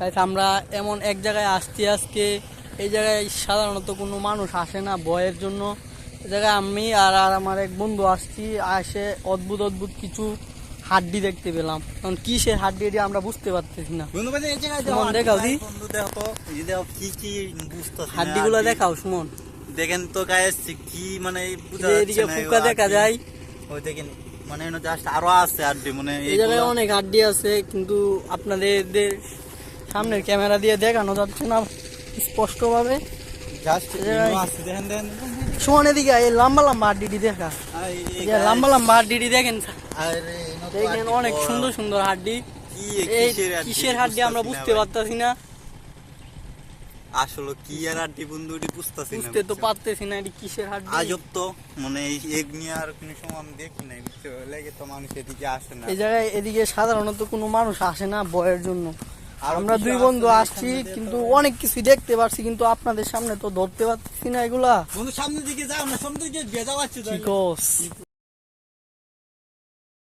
তাই আমরা এমন এক জায়গায় আসছি আজকে। এই জায়গায় সাধারণত কোনো মানুষ আসে না ভয়ের জন্য। এই জায়গায় আমি আর আর আমার এক বন্ধু আসছি আসে অদ্ভুত অদ্ভুত কিছু হাড্ডি দেখতে পেলাম। কারণ কি কিসের হাড্ডি এটি আমরা বুঝতে পারতেছি না। সুমন, দেখাও দি। হাড্ডিগুলো দেখাও সুমন। দেখেন তো গায়ে কি মানে এদিকে ফুকা দেখা যায়। ওই দেখেন মানে জাস্ট আরও আছে হাড্ডি মানে এই জায়গায় অনেক হাড্ডি আছে কিন্তু আপনাদের সামনের ক্যামেরা দিয়ে দেখানো যাচ্ছে না স্পষ্ট ভাবে জাস্ট এই জায়গায়- এগুলো আছে দেখেন দেখেন সুমন এদিকে এই লম্বা লম্বা হাড্ডিটি দেখা। লম্বা লম্বা হাড্ডিটি দেখেন দেখেন অনেক সুন্দর সুন্দর হাড্ডি কিসের হাড্ডি আমরা বুঝতে। পারতাছি না। আসলে কি আর হাড্ডি বন্ধু এটি বুঝতেছি বুঝতে তো? পারতেছি না এটি কিসের হাড্ডি আজব তো মানে এই এগ নিয়ে আর কোনো সময় আমি দেখি নাই লেগে তো মানুষ এদিকে আসে না। এই জায়গায় এদিকে সাধারণত কোনো মানুষ আসে না ভয়ের জন্য। আমরা দুই বন্ধু আসছি কিন্তু অনেক কিছু দেখতে পারছি কিন্তু আপনাদের সামনে তো ধরতে পারছি না এগুলা। বন্ধু সামনের দিকে যাও না সামনের দিকে ভেজা পাচ্ছি